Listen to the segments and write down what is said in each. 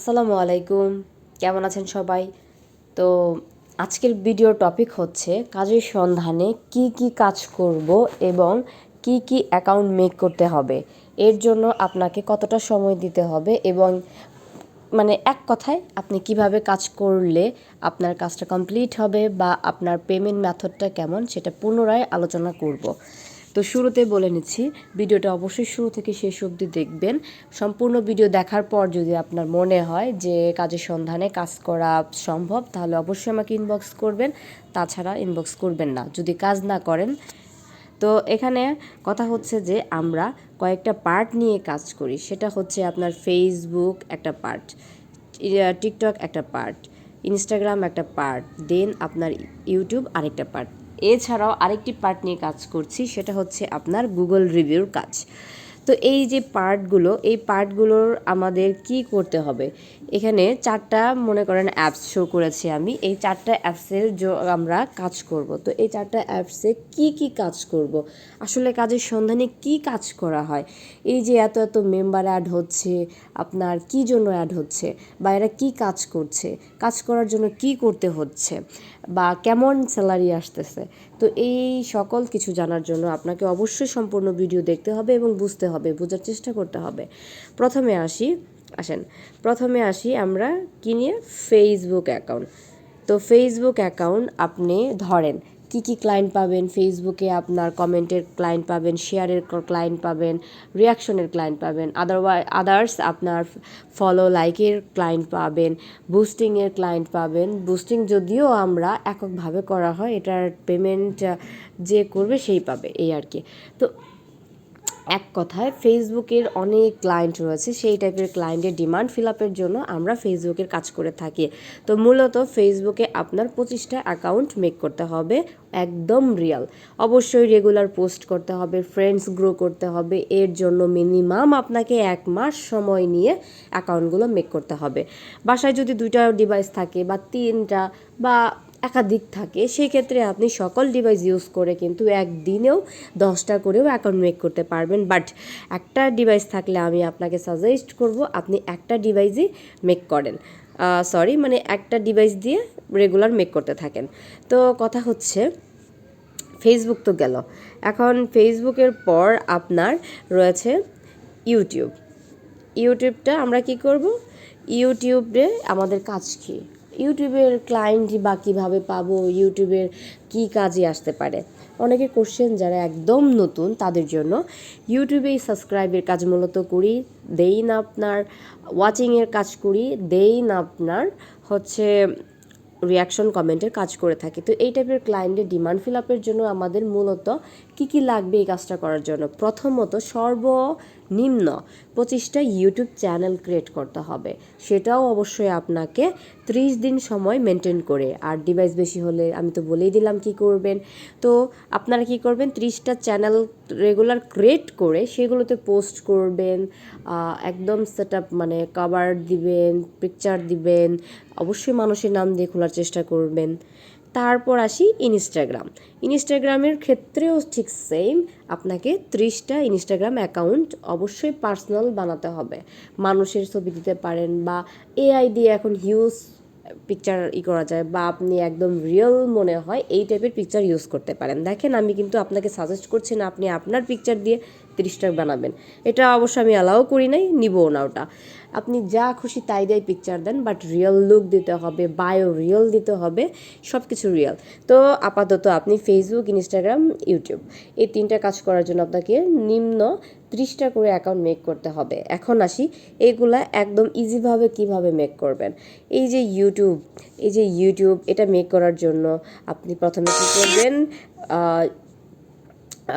আসসালামু আলাইকুম। কেমন আছেন সবাই? তো আজকের ভিডিওর টপিক হচ্ছে কাজের সন্ধানে কি কি কাজ করব এবং কি কি অ্যাকাউন্ট মেক করতে হবে। এর জন্য আপনাকে কতটা সময় দিতে হবে এবং মানে এক কথায় আপনি কীভাবে কাজ করলে আপনার কাজটা কমপ্লিট হবে বা আপনার পেমেন্ট মেথডটা কেমন সেটা পুনরায় আলোচনা করব। তো শুরুতে বলে নিচ্ছি, ভিডিওটা অবশ্যই শুরু থেকে শেষ অবধি দেখবেন। সম্পূর্ণ ভিডিও দেখার পর যদি আপনার মনে হয় যে কাজের সন্ধানে কাজ করা সম্ভব, তাহলে অবশ্যই আমাকে ইনবক্স করবেন। তাছাড়া ইনবক্স করবেন না, যদি কাজ না করেন। তো এখানে কথা হচ্ছে যে আমরা কয়েকটা পার্ট নিয়ে কাজ করি। সেটা হচ্ছে আপনার ফেসবুক একটা পার্ট টিকটক একটা পার্ট ইনস্টাগ্রাম একটা পার্ট দেন আপনার ইউটিউব আরেকটা পার্ট এছাড়াও আরেকটি পার্ট নিয়ে কাজ করছি, সেটা হচ্ছে আপনার গুগল রিভিউর কাজ। তো এই যে পার্টগুলো এই পার্টগুলোর আমাদের কি করতে হবে? এখানে চারটা, মনে করেন অ্যাপস শো করেছি আমি। এই চারটা অ্যাপসের আমরা কাজ করব। তো এই চারটা অ্যাপসে কি কি কাজ করব? আসলে কাজের সন্ধানে কি কাজ করা হয়? এই যে এত এত মেম্বার অ্যাড হচ্ছে, আপনার কি জন্য অ্যাড হচ্ছে? বা এরা কী কাজ করছে? কাজ করার জন্য কি করতে হচ্ছে? বা কেমন স্যালারি আসতেছে। তো এই সকল কিছু জানার জন্য আপনাকে অবশ্যই সম্পূর্ণ ভিডিও দেখতে হবে এবং বুঝতে হবে, বোঝার চেষ্টা করতে হবে। প্রথমে আসি, আসেন। প্রথমে আসি আমরা কি নিয়ে? ফেসবুক অ্যাকাউন্ট তো ফেসবুক অ্যাকাউন্ট আপনি ধরেন কি কি ক্লায়েন্ট পাবেন? ফেসবুকে আপনার কমেন্টের ক্লায়েন্ট পাবেন শেয়ারের ক্লায়েন্ট পাবেন রিয়াকশনের ক্লায়েন্ট পাবেন। আদারওয়াই আদার্স আপনার ফলো লাইকের ক্লায়েন্ট পাবেন বুস্টিংয়ের ক্লায়েন্ট পাবেন। বুস্টিং যদিও আমরা এককভাবে করা হয়, এটার পেমেন্ট যে করবে সেই পাবে, এই আর কি। তো এক কথায় ফেসবুকের অনেক ক্লায়েন্ট রয়েছে, সেই টাইপের ক্লায়েন্টের ডিমান্ড ফিল আপের জন্য আমরা ফেসবুকের কাজ করে থাকি। তো মূলত ফেসবুকে আপনার পঁচিশটা অ্যাকাউন্ট মেক করতে হবে, একদম রিয়াল অবশ্যই রেগুলার পোস্ট করতে হবে ফ্রেন্ডস গ্রো করতে হবে, এর জন্য মিনিমাম আপনাকে এক মাস সময় নিয়ে অ্যাকাউন্টগুলো মেক করতে হবে। বাসায় যদি দুইটা ডিভাইস থাকে বা তিনটা বা একাধিক থাকে সেই ক্ষেত্রে আপনি সকল ডিভাইস ইউজ করে কিন্তু একদিনেও দশটা করেও অ্যাকাউন্ট মেক করতে পারবেন। বাট একটা ডিভাইস থাকলে আমি আপনাকে সাজেস্ট করব, আপনি একটা ডিভাইসই মেক করেন। সরি মানে একটা ডিভাইস দিয়ে রেগুলার মেক করতে থাকেন। তো কথা হচ্ছে ফেসবুক তো গেল। এখন ফেসবুকের পর আপনার রয়েছে ইউটিউব ইউটিউবটা আমরা কি করব? ইউটিউবে আমাদের কাজ কী? ইউটিউবের ক্লায়েন্ট বা কীভাবে পাবো, ইউটিউবের কী কাজে আসতে পারে? অনেকে কোশ্চেন যারা একদম নতুন, তাদের জন্য ইউটিউবেই সাবস্ক্রাইবের কাজ মূলত করি, দেই না আপনার ওয়াচিংয়ের কাজ করি, দেই না আপনার হচ্ছে রিয়াকশন কমেন্টের কাজ করে থাকি। তো এই টাইপের ক্লায়েন্টের ডিমান্ড ফিল আপের জন্য আমাদের মূলত কী কী লাগবে এই কাজটা করার জন্য? প্রথমত সর্বনিম্ন পঁচিশটা ইউটিউব চ্যানেল ক্রিয়েট করতে হবে। সেটাও অবশ্যই আপনাকে ত্রিশ দিন সময় মেনটেন করে। আর ডিভাইস বেশি হলে আমি তো বলেই দিলাম কি করবেন। তো আপনারা কি করবেন? ত্রিশটা চ্যানেল রেগুলার ক্রিয়েট করে সেগুলোতে পোস্ট করবেন একদম সেট মানে কভার দিবেন, পিকচার দিবেন, অবশ্যই মানুষের নাম দিয়ে খোলার চেষ্টা করবেন। তারপর আসি ইনস্টাগ্রাম ইনস্টাগ্রামের ক্ষেত্রেও ঠিক সেম আপনাকে ত্রিশটা ইনস্টাগ্রাম অ্যাকাউন্ট অবশ্যই পার্সোনাল বানাতে হবে। মানুষের ছবি দিতে পারেন বা এআই দিয়ে এখন হিউজ পিকচার ই করা যায় বা আপনি একদম রিয়েল মনে হয় এই টাইপের পিকচার ইউজ করতে পারেন। দেখেন আমি কিন্তু আপনাকে সাজেস্ট করছি না, আপনি আপনার পিকচার দিয়ে তিরিশটা বানাবেন। এটা অবশ্য আমি অ্যালাও করি নাই, নিবও না ওটা। আপনি যা খুশি তাই দিয়ে picture then but real look দিতে হবে বায়ো রিয়েল দিতে হবে সব কিছু রিয়েল তো আপাতত আপনি ফেসবুক ইনস্টাগ্রাম ইউটিউব এই তিনটা কাজ করার জন্য আপনাকে নিম্ন ত্রিশটা করে অ্যাকাউন্ট মেক করতে হবে। এখন আসি এইগুলা একদম ইজিভাবে কীভাবে মেক করবেন? এই যে ইউটিউব এই যে ইউটিউব এটা মেক করার জন্য আপনি প্রথমে কী করবেন?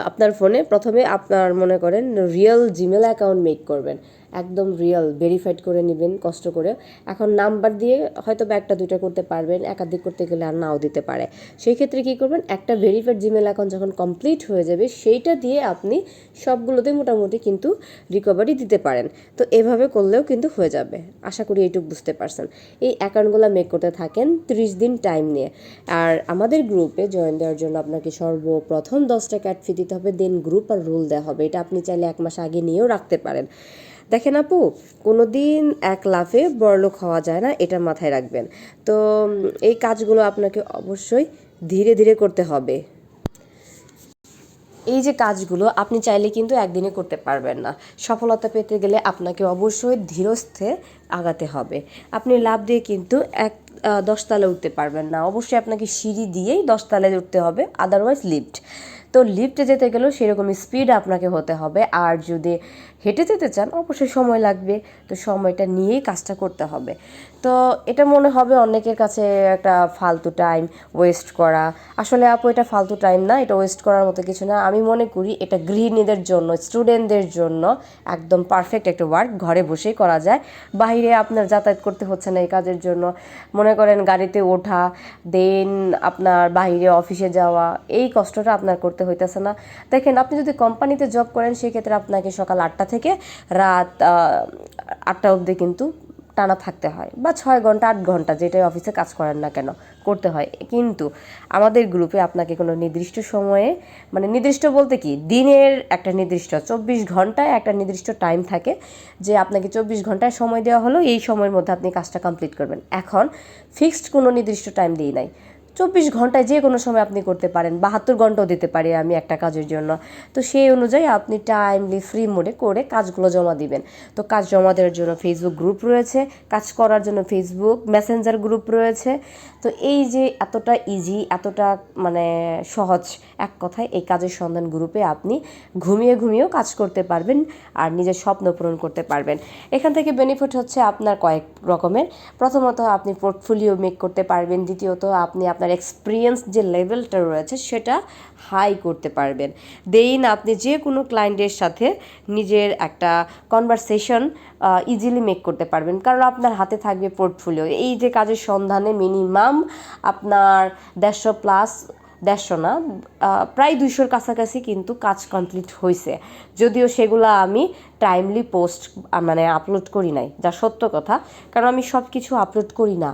আপনার ফোনে প্রথমে আপনার মনে করেন রিয়েল জিমেল অ্যাকাউন্ট মেক করবেন। একদম রিয়েল ভেরিফাইড করে নেবেন, কষ্ট করে। এখন নাম্বার দিয়ে হয়তো বা একটা, দুইটা করতে পারবেন, একাধিক করতে গেলে আর নাও দিতে পারে। সেই ক্ষেত্রে কী করবেন, একটা ভেরিফাইড জিমেল অ্যাকাউন্ট যখন কমপ্লিট হয়ে যাবে, সেইটা দিয়ে আপনি সবগুলোতে মোটামুটি কিন্তু রিকভারি দিতে পারেন। তো এভাবে করলেও কিন্তু হয়ে যাবে। আশা করি এইটুকু বুঝতে পারছেন। এই অ্যাকাউন্টগুলো মেক করতে থাকেন ত্রিশ দিন টাইম নিয়ে। আর আমাদের গ্রুপে জয়েন দেওয়ার জন্য আপনাকে সর্বপ্রথম দশটা ক্যাট ফি দিতে হবে দেন গ্রুপ আর রুল দেওয়া হবে। এটা আপনি চাইলে এক মাস আগে নিয়েও রাখতে পারেন। দেখেন আপু কোনো দিন এক লাফে বড়লোক হওয়া যায় না এটা মাথায় রাখবেন। তো এই কাজগুলো আপনাকে অবশ্যই ধীরে ধীরে করতে হবে। এই যে কাজগুলো আপনি চাইলে কিন্তু একদিনে করতে পারবেন না। সফলতা পেতে গেলে আপনাকে অবশ্যই ধীরস্থে আগাতে হবে। আপনি লাভ দিয়ে কিন্তু এক আহ, দশতলায় উঠতে পারবেন না। অবশ্যই আপনাকে সিঁড়ি দিয়েই দশতলায় উঠতে হবে আদারওয়াইজ লিফট তো লিফটে যেতে গেলেও সেরকম স্পিড আপনাকে হতে হবে। আর যদি হেঁটে যেতে চান, অবশ্যই সময় লাগবে। তো সময়টা নিয়েই কাজটা করতে হবে। তো এটা মনে হবে অনেকের কাছে একটা ফালতু টাইম ওয়েস্ট করা। আসলে আপু, এটা ফালতু টাইম না, এটা ওয়েস্ট করার মতো কিছু না। আমি মনে করি এটা গৃহিণীদের জন্য স্টুডেন্টদের জন্য একদম পারফেক্ট একটা ওয়ার্ক ঘরে বসেই করা যায়। বাইরে আপনার যাতায়াত করতে হচ্ছে না এই কাজের জন্য। মনে করেন গাড়িতে ওঠা দেন আপনার বাইরে অফিসে যাওয়া, এই কষ্টটা আপনার করতে হইতেছে না। দেখেন, আপনি যদি কোম্পানিতে জব করেন, সেক্ষেত্রে আপনাকে সকাল আটটা থেকে রাত আটটা অবধি কিন্তু টানা থাকতে হয় বা ছয় ঘণ্টা, আট ঘণ্টা যেটাই অফিসে কাজ করেন না কেন, করতে হয়। কিন্তু আমাদের গ্রুপে আপনাকে কোনো নির্দিষ্ট সময়ে মানে নির্দিষ্ট বলতে কি, দিনের একটা নির্দিষ্ট, চব্বিশ ঘন্টায় একটা নির্দিষ্ট টাইম থাকে যে আপনাকে চব্বিশ ঘন্টায় সময় দেওয়া হলো, এই সময়ের মধ্যে আপনি কাজটা কমপ্লিট করবেন। এখন ফিক্সড কোনো নির্দিষ্ট টাইম দিই নাই। চব্বিশ ঘন্টায় যে কোনো সময় আপনি করতে পারেন। বাহাত্তর ঘন্টাও দিতে পারি আমি একটা কাজের জন্য। তো সেই অনুযায়ী আপনি টাইমলি ফ্রি মোডে করে কাজগুলো জমা দিবেন। তো কাজ জমা দেওয়ার জন্য ফেসবুক গ্রুপ রয়েছে, কাজ করার জন্য ফেসবুক মেসেঞ্জার গ্রুপ রয়েছে। তো এই যে এতটা ইজি এতটা মানে সহজ, এক কথায় এই কাজের সন্ধান গ্রুপে আপনি ঘুমিয়ে ঘুমিয়েও কাজ করতে পারবেন আর নিজের স্বপ্ন পূরণ করতে পারবেন। এখান থেকে বেনিফিট হচ্ছে আপনার কয়েক রকমের। প্রথমত আপনি পোর্টফোলিও মেক করতে পারবেন। দ্বিতীয়ত আপনি আপনার এক্সপিরিয়েন্স যে লেভেলটা রয়েছে সেটা হাই করতে পারবেন। দেন আপনি যে কোনো ক্লায়েন্টের সাথে নিজের একটা কনভারসেশন ইজিলি মেক করতে পারবেন। কারণ আপনার হাতে থাকবে পোর্টফোলিও এই যে কাজের সন্ধানে মিনিমাম আপনার দেড়শো প্লাস দেড়শো না প্রায় দুইশোর কাছাকাছি কিন্তু কাজ কমপ্লিট হয়েছে যদিও সেগুলো আমি টাইমলি পোস্ট মানে আপলোড করি নাই। যা সত্য কথা। কারণ আমি সব কিছু আপলোড করি না।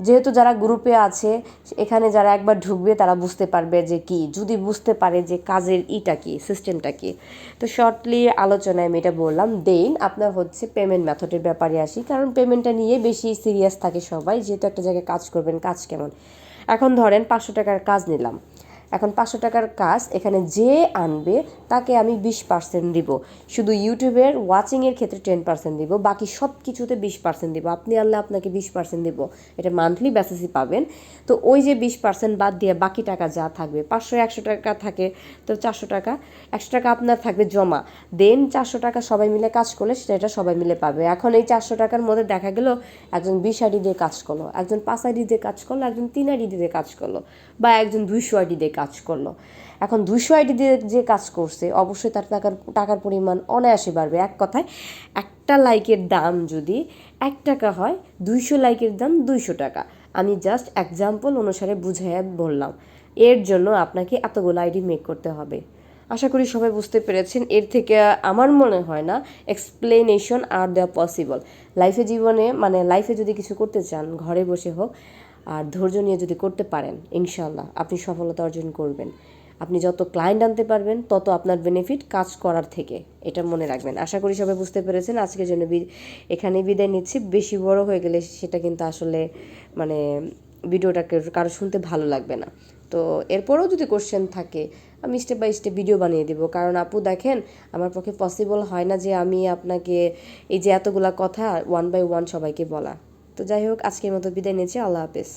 যেহেতু যারা গ্রুপে আছে, এখানে যারা একবার ঢুকবে তারা বুঝতে পারবে যে কি। যদি বুঝতে পারে যে কাজের ইটা কি সিস্টেমটা কি। তো শর্টলি আলোচনায় আমি এটা বললাম। দেন আপনার হচ্ছে পেমেন্ট মেথডের ব্যাপারে আসি। কারণ পেমেন্টটা নিয়ে বেশি সিরিয়াস থাকে সবাই। যেহেতু একটা জায়গায় কাজ করবেন, কাজ কেমন? এখন ধরেন পাঁচশো টাকার কাজ নিলাম। এখন পাঁচশো টাকার কাজ, এখানে যে আনবে তাকে আমি বিশ পার্সেন্ট দিব। শুধু ইউটিউবের ওয়াচিংয়ের ক্ষেত্রে টেন পার্সেন্ট দিব, বাকি সব কিছুতে বিশ পার্সেন্ট দিব। আপনি আনলে আপনাকে বিশ পার্সেন্ট দিব। এটা মান্থলি বেসিসই পাবেন। তো ওই যে বিশ পার্সেন্ট বাদ দিয়ে বাকি টাকা যা থাকবে, পাঁচশো, একশো টাকা থাকে, তো চারশো টাকা, একশো টাকা আপনার থাকবে জমা। দেন চারশো টাকা সবাই মিলে কাজ করলে সেটা এটা সবাই মিলে পাবে। এখন এই চারশো টাকার মধ্যে দেখা গেল একজন বিশ আইডি দিয়ে কাজ করল, একজন পাঁচ আইডি দিয়ে কাজ করল, একজন তিন আইডি দিয়ে কাজ করল, বা একজন দুইশো আইডি দিয়ে কাজ করল। এখন দুইশো আইডি দিয়ে যে কাজ করছে, অবশ্যই তার টাকার টাকার পরিমাণ অনায়াসে বাড়বে। এক কথায়, একটা লাইকের দাম যদি এক টাকা হয়, দুইশো লাইকের দাম দুইশো টাকা। আমি জাস্ট এক্সাম্পল অনুসারে বুঝাইয়া বললাম। এর জন্য আপনাকে এতগুলো আইডি মেক করতে হবে। আশা করি সবাই বুঝতে পেরেছেন। এর থেকে আমার মনে হয় না এক্সপ্লেনেশন আর দেওয়া পসিবল লাইফে জীবনে মানে লাইফে যদি কিছু করতে চান, ঘরে বসে হোক আর ধৈর্য নিয়ে যদি করতে পারেন ইনশাল্লাহ আপনি সফলতা অর্জন করবেন। আপনি যত ক্লায়েন্ট আনতে পারবেন, তত আপনার বেনিফিট কাজ করার থেকে, এটা মনে রাখবেন। আশা করি সবাই বুঝতে পেরেছেন। আজকের জন্য এখানে বিদায় নিচ্ছি। বেশি বড় হয়ে গেলে সেটা কিন্তু আসলে মানে ভিডিওটাকে কারও শুনতে ভালো লাগবে না। তো এরপরেও যদি কোশ্চেন থাকে, আমি স্টেপ বাই স্টেপ ভিডিও বানিয়ে দেবো। কারণ আপু দেখেন, আমার পক্ষে পসিবল হয় না যে আমি আপনাকে এই যে এতগুলা কথা ওয়ান বাই ওয়ান সবাইকে বলা। তো যাই হোক আজকের মতো বিদায় নিচ্ছি আল্লাহ হাফেজ।